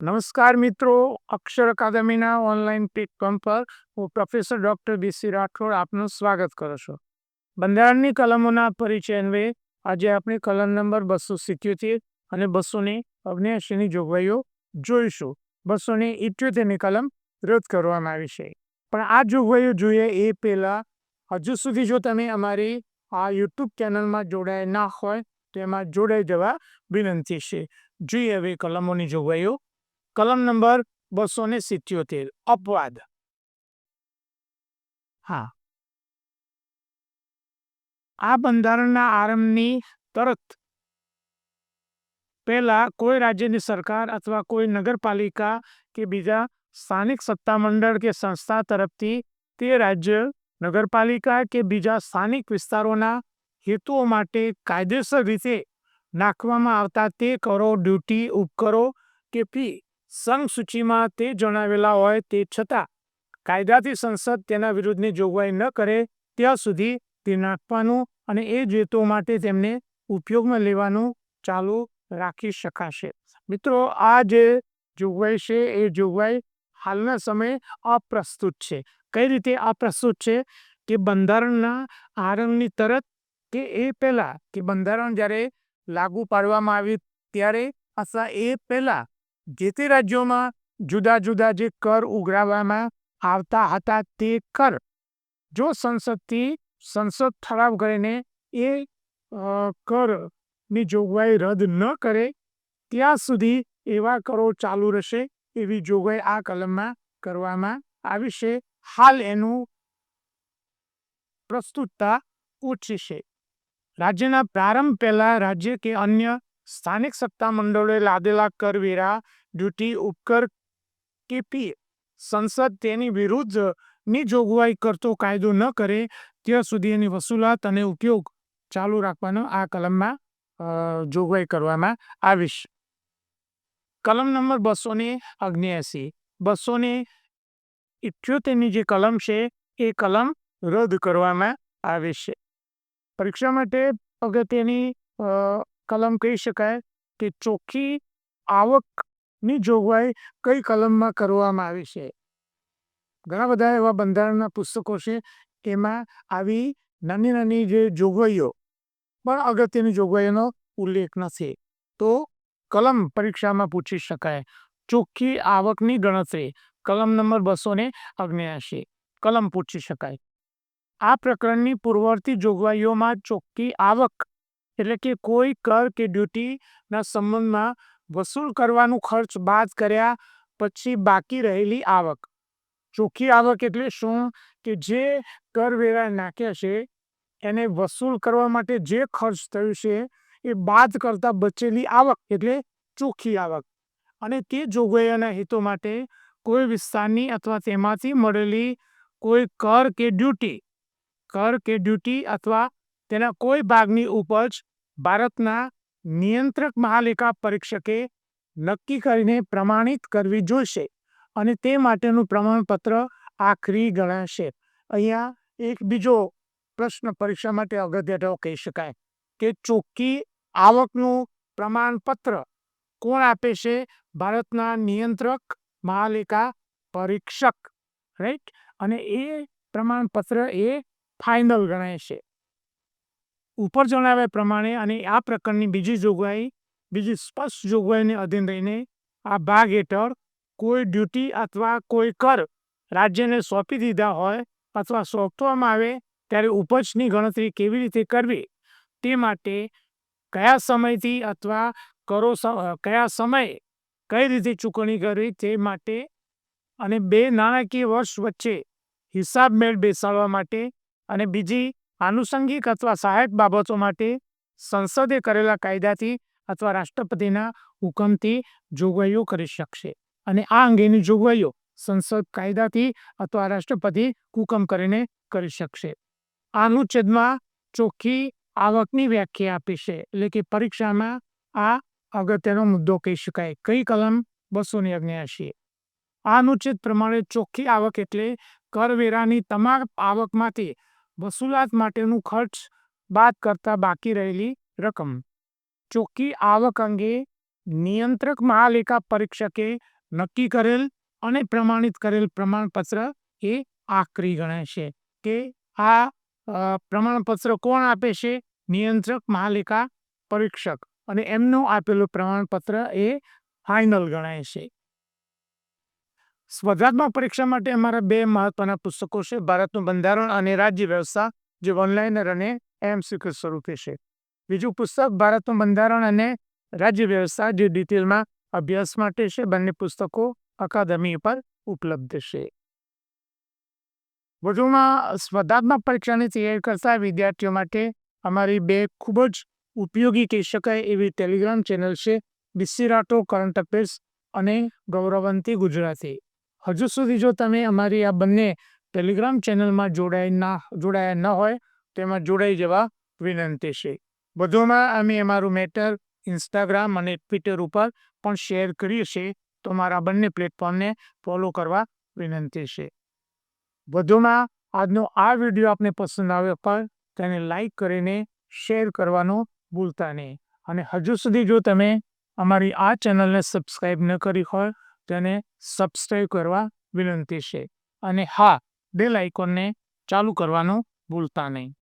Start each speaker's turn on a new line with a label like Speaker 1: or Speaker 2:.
Speaker 1: નમસ્કાર મિત્રો, અક્ષર અકાદમીના online platform પર હું પ્રોફેસર ડૉક્ટર બીસી રાઠોડ આપનું સ્વાગત કરું છું. બંધારણની કલમોના પરિચય અન્વયે આજે આપણે કલમ નંબર બસો સિત્યોતેર અને બસોને ને જોગવાઈઓ જોઈશું. બસોને ઇઠ્યોતેરની કલમ રદ કરવામાં આવી છે. પણ આ જોગવાઈઓ જોઈએ એ પહેલાં હજુ સુધી જો તમે અમારી આ યુટ્યુબ ચેનલમાં જોડાયા ના હોય તો એમાં જોડાઈ જવા વિનંતી છે. જોઈએ હવે કલમોની જોગવાઈઓ. કલમ નંબર બસો ને સિત્યોતેર, અપવાદ. હા. આ બંધારણના આરંભની તરત પહેલા કોઈ રાજ્યની સરકાર અથવા કોઈ નગરપાલિકા કે બીજા સ્થાનિક સત્તામંડળ કે સંસ્થા તરફથી તે રાજ્ય, નગરપાલિકા કે બીજા સ્થાનિક વિસ્તારોના હેતુઓ માટે કાયદેસર રીતે નાખવામાં આવતા તે કરો ડ્યુટી, ઉપકરો કે ફી સંઘ સૂચિમાં તે જણાવેલા હોય તે છતાં, કાયદાથી સંસદ તેના વિરુદ્ધની જોગવાઈ ન કરે ત્યાં સુધી તે નાખવાનું અને એ જ માટે તેમને ઉપયોગમાં લેવાનું ચાલુ રાખી શકાશે. મિત્રો, આ જે જોગવાઈ છે, એ જોગવાઈ હાલના સમયે અપ્રસ્તુત છે. કઈ રીતે અપ્રસ્તુત છે? કે બંધારણના આરંભની તરત કે એ પહેલાં? કે બંધારણ જ્યારે લાગુ પાડવામાં આવ્યું ત્યારે અથવા એ પહેલા જે તે રાજ્યોમાં જુદા જુદા જે કર ઉઘરાવવામાં આવતા હતા તે કર જો સંસદથી સંસદ ઠરાવ કરીને એ કરની જોગવાઈ રદ ન કરે, ત્યાં સુધી એવા કરો ચાલુ રહેશે એવી જોગવાઈ આ કલમમાં કરવામાં આવી છે. હાલ એનું પ્રસ્તુતતા ઓછી છે. રાજ્યના પ્રારંભ પહેલાં રાજ્ય કે અન્ય સ્થાનિક સત્તામંડળોએ લાદેલા કરવેરા, ડ્યુટી, ઉપકર કે ફી સંસદ તેની વિરુદ્ધની જોગવાઈ કરતો કાયદો ન કરે, ત્યાં સુધી એની વસૂલાત અને ઉપયોગ ચાલુ રાખવાનો આ કલમમાં જોગવાઈ કરવામાં આવી છે. કલમ નંબર બસો ને અગ્નેસી બસો ને ઇઠ્યોતેરની જે કલમ છે, એ કલમ રદ કરવામાં આવે છે. પરીક્ષા માટે અગત્યની કલમ કહી શકાય કે ચોખ્ખી આવકની જોગવાઈ કઈ કલમમાં કરવામાં આવી છે. ઘણા બધા એવા બંધારણના પુસ્તકો છે એમાં આવી નાની નાની જે જોગવાઈઓ, પણ અગત્યની જોગવાઈઓનો ઉલ્લેખ નથી. તો કલમ પરીક્ષામાં પૂછી શકાય. ચોખ્ખી આવકની ગણતરી, કલમ નંબર બસો ને અગ્નેયાશી કલમ પૂછી શકાય. આ પ્રકરણની પૂર્વવર્તી જોગવાઈઓમાં ચોખ્ખી આવક એટલે કે કોઈ કર કે ડ્યુટીના સંબંધમાં વસૂલ કરવાનું ખર્ચ બાદ કર્યા પછી બાકી રહેલી આવક. ચોખ્ખી આવક એટલે શું? કે જે કરવેરા નાખ્યા છે, એને વસૂલ કરવા માટે જે ખર્ચ થયું છે, એ બાદ કરતા બચેલી આવક એટલે ચોખ્ખી આવક. અને તે જોગવાઈઓના હેતુ માટે કોઈ વિસ્તારની અથવા તેમાંથી મળેલી કોઈ કર કે ડ્યુટી, કર કે ડ્યુટી અથવા તેના કોઈ ભાગની ઉપજ ભારતના નિયંત્રક મહાલેખા પરીક્ષકે નક્કી કરીને પ્રમાણિત કરવી જોઈશે અને તે માટેનું પ્રમાણપત્ર આખરી ગણાશે. અહીંયા એક બીજો પ્રશ્ન પરીક્ષા માટે અગત્યનો કહી શકાય કે ચોખ્ખી આવકનું પ્રમાણપત્ર કોણ આપે છે? ભારતના નિયંત્રક મહાલેખા પરીક્ષક રાઈટ અને એ પ્રમાણપત્ર એ ફાઇનલ ગણાય છે. ઉપર જણાવ્યા પ્રમાણે અને આ પ્રકારની બીજી જોગવાઈ, બીજી સ્પષ્ટ જોગવાઈને અધીન રહીને આ ભાગ હેઠળ કોઈ ડ્યુટી અથવા કોઈ કર રાજ્યને સોંપી દીધા હોય અથવા સોંપવામાં આવે ત્યારે ઉપજની ગણતરી કેવી રીતે કરવી તે માટે કયા સમયથી અથવા કરો કયા સમયે કઈ રીતે ચૂકવણી કરવી તે માટે અને બે નાણાકીય વર્ષ વચ્ચે હિસાબ મેળ બેસાડવા માટે અને બીજી આનુષંગિક અથવા સહાયક બાબતો માટે સંસદે કરેલા કાયદાથી અથવા રાષ્ટ્રપતિના હુકમથી જોગવાઈઓ કરી શકશે. અને આ અંગેની જોગવાઈઓ સંસદ કાયદાથી અથવા રાષ્ટ્રપતિ હુકમ કરીને કરી શકશે. આ અનુચ્છેદમાં ચોખ્ખી આવકની વ્યાખ્યા આપી છે, એટલે કે પરીક્ષામાં આ અગત્યનો મુદ્દો કહી શકાય. કઈ કલમ? બસો ને અગ્નેયાશી આ અનુચ્છેદ પ્રમાણે ચોખ્ખી આવક એટલે કરવેરાની તમામ આવકમાંથી વસૂલાત માટેનું ખર્ચ બાદ કરતા બાકી રહેલી રકમ. ચોખ્ખી આવક અંગે નિયંત્રક મહાલેખા પરીક્ષકે નક્કી કરેલ અને પ્રમાણિત કરેલ પ્રમાણપત્ર એ આકરી ગણાય કે આ પ્રમાણપત્ર કોણ આપે છે? નિયંત્રક મહાલેખા પરીક્ષક અને એમનું આપેલું પ્રમાણપત્ર એ ફાઇનલ ગણાય છે. સ્પર્ધાત્મક પરીક્ષા માટે અમારા બે મહત્વના પુસ્તકો છે, ભારતનું બંધારણ અને રાજ્ય વ્યવસ્થા, જે ઓનલાઈનર અને એમસીક્યુ સ્વરૂપે છે બીજું પુસ્તક, ભારતનું બંધારણ અને રાજ્ય વ્યવસ્થા, જે ડિટેલમાં અભ્યાસ માટે છે, બંને પુસ્તકો અકાદમી પર ઉપલબ્ધ છે. વધુમાં સ્પર્ધાત્મક પરીક્ષાની તૈયારી કરતા વિદ્યાર્થીઓ માટે અમારી બે ખૂબ જ ઉપયોગી કહી શકાય એવી ટેલિગ્રામ ચેનલ છે, બિસ્સી રાઠોડ, કરંટ અફેર્સ અને ગૌરવંતી ગુજરાતી. હજુ સુધી જો તમે અમારી આ બંને ટેલિગ્રામ ચેનલમાં જોડાઈ ના, જોડાયા ન હોય, તો એમાં જોડાઈ જવા વિનંતી છે. વધુમાં અમે અમારું મેટર ઇન્સ્ટાગ્રામ અને ટ્વિટર ઉપર પણ શેર કરીએ છીએ, તો મારા બંને પ્લેટફોર્મને ફોલો કરવા વિનંતી છે. વધુમાં આજનો આ વીડિયો આપને પસંદ આવ્યો પણ તેને લાઈક કરીને શેર કરવાનું ભૂલતા નહીં. અને હજુ સુધી જો તમે અમારી આ ચેનલને સબસ્ક્રાઈબ ન કરી હોય તેને સબસ્ક્રાઈબ કરવા વિનંતી છે. અને હા બેલ આઇકોનને ચાલુ કરવાનું ભૂલતા નહીં.